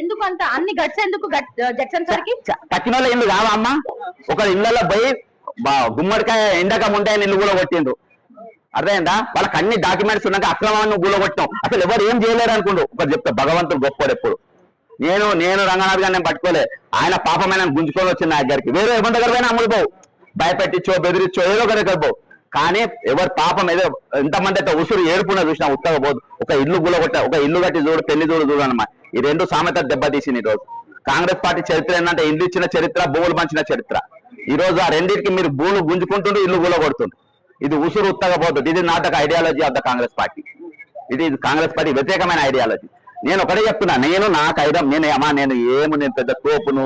ఎందుకంత అన్ని గట్స్ ఎందుకు గట్- జడ్సన్ సార్కి ఇల్లు కావా అమ్మ? ఒక ఇళ్ళలో పోయి గుమ్మడికాయ ఎండకం ఉంటాయని ఇల్లు కూడా కొట్టిండ్రు అర్థమైందా? వాళ్ళకి అన్ని డాక్యుమెంట్స్ ఉన్నాక అక్రమాన్ని గుల అసలు ఎవరు ఏం చేయలేరు అనుకుండు ఒకటి చెప్తా భగవంతుడు గొప్పడు ఎప్పుడు. నేను నేను రంగనాథ్ గారిని పట్టుకోలే. ఆయన పాపమైన గుంజుకొని వచ్చింది నా దగ్గరికి. వేరే ఎవరి దగ్గర పోయినా అమ్ముడుపోవు భయపెట్టించో బెదిరించో ఏదో ఒక దగ్గర పోవు. కానీ ఎవరి పాపం ఏదో ఎంతమంది అయితే ఉసురు ఏడుపున చూసినా ఉత్తగ పోదు ఒక ఇల్లు గులగొట్ట ఒక ఇల్లు కట్టి చూడు పెళ్ళి చూడు చూడు అనమాట ఈ రెండు సామెత దెబ్బతీసింది ఈ రోజు. కాంగ్రెస్ పార్టీ చరిత్ర ఏంటంటే ఇల్లు ఇచ్చిన చరిత్ర భూములు పంచిన చరిత్ర. ఈ రోజు ఆ రెండింటికి మీరు భూములు గుంజుకుంటుండ్రు ఇల్లు గులగొడుతుండ్రు ఇది ఉసురు ఉత్తగపోతుంది. ఇది నాటక ideology of the Congress party. ఇది కాంగ్రెస్ పార్టీ వ్యతిరేకమైన ఐడియాలజీ నేను ఒకటే చెప్తున్నా నేను నాకు ఐడియా నేను అమ్మా నేను ఏమి నేను పెద్ద తోపును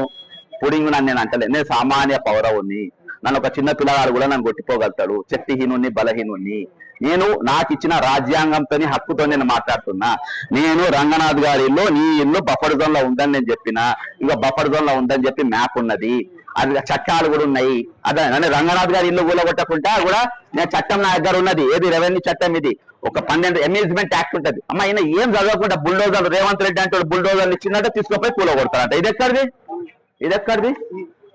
పుడింగునని నేను అంటలే. నేను సామాన్య పౌరవుని. నన్ను ఒక చిన్న పిల్లగాడు కూడా నన్ను కొట్టిపోగలుగుతాడు. శక్తిహీనుని బలహీనుణ్ణి. నేను నాకు ఇచ్చిన రాజ్యాంగంతో హక్కుతో నేను మాట్లాడుతున్నా. నేను రంగనాథ్ గారి ఇల్లు నీ ఇల్లు బఫర్ జోన్లో ఉందని నేను చెప్పిన. ఇంకా బఫర్ జోన్లో ఉందని చెప్పి మ్యాప్ ఉన్నది. అది చట్టాలు కూడా ఉన్నాయి. అదే రంగనాథ్ గారి ఇల్లు కూలగొట్టకుండా కూడా నేను చట్టం నా దగ్గర ఉన్నది. ఏది రెవెన్యూ చట్టం ఇది? ఒక పన్నెండు అమ్యూజ్మెంట్ యాక్ట్ ఉంటది. అమ్మ ఈయన ఏం చదవకుండా బుల్డోజర్ రేవంత్ రెడ్డి అంటే బుల్డోజర్ ఇచ్చినట్టు తీసుకుపోయి కూలగొడతారంట ఇది ఎక్కడిది ఇది ఎక్కడిది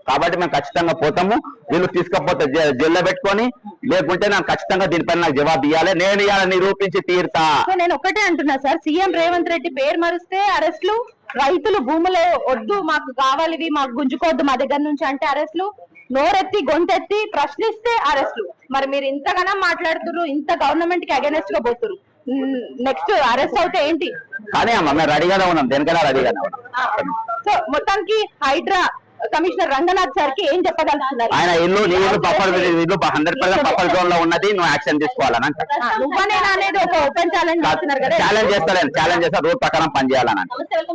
కాబట్టి మేము ఖచ్చితంగా పోతాము. వీళ్ళు తీసుకపోతే జైల్లో పెట్టుకొని లేకుంటే నాకు ఖచ్చితంగా దీనిపైన నాకు జవాబు ఇవ్వాలి నేను ఇవాళ నిరూపించి తీరుతా. నేను ఒకటే అంటున్నా సార్ సీఎం రేవంత్ రెడ్డి పేరు మరిస్తే అరెస్టులు రైతులు భూములే వద్దు మాకు కావాలి మాకు గుంజుకోవద్దు మా దగ్గర నుంచి అంటే అరెస్టులు. నోరెత్తి గొంతెత్తి ప్రశ్నిస్తే అరెస్టులు. మరి మీరు ఇంతగానో మాట్లాడుతున్నారు ఇంత గవర్నమెంట్కి అగెనెస్ట్గా పోతున్నారు నెక్స్ట్ అరెస్ట్ అవుతే ఏంటి? కానీ అమ్మ మేము రెడీగానే ఉన్నాం. దేనికైనా రెడీగానే ఉన్నాం. సో మొత్తానికి హైడ్రా కమిషనర్ రంగనాథ్ సార్కి ఏం చెప్పగలుగుతున్నారు? ఆయన ఇల్లు నీ ఇల్లు బఫర్ ఇల్లు హండ్రెడ్ పర్సెంట్ బఫర్ జోన్లో ఉన్నది నువ్వు యాక్షన్ తీసుకోవాలని నువ్వనేనా అనేది ఒక ఓపెన్ ఛాలెంజ్ చేస్తున్నారు కదా. ఛాలెంజ్ చేస్తాను ఛాలెంజ్ చేస్తా రూల్ ప్రకారం పనిచేయాలని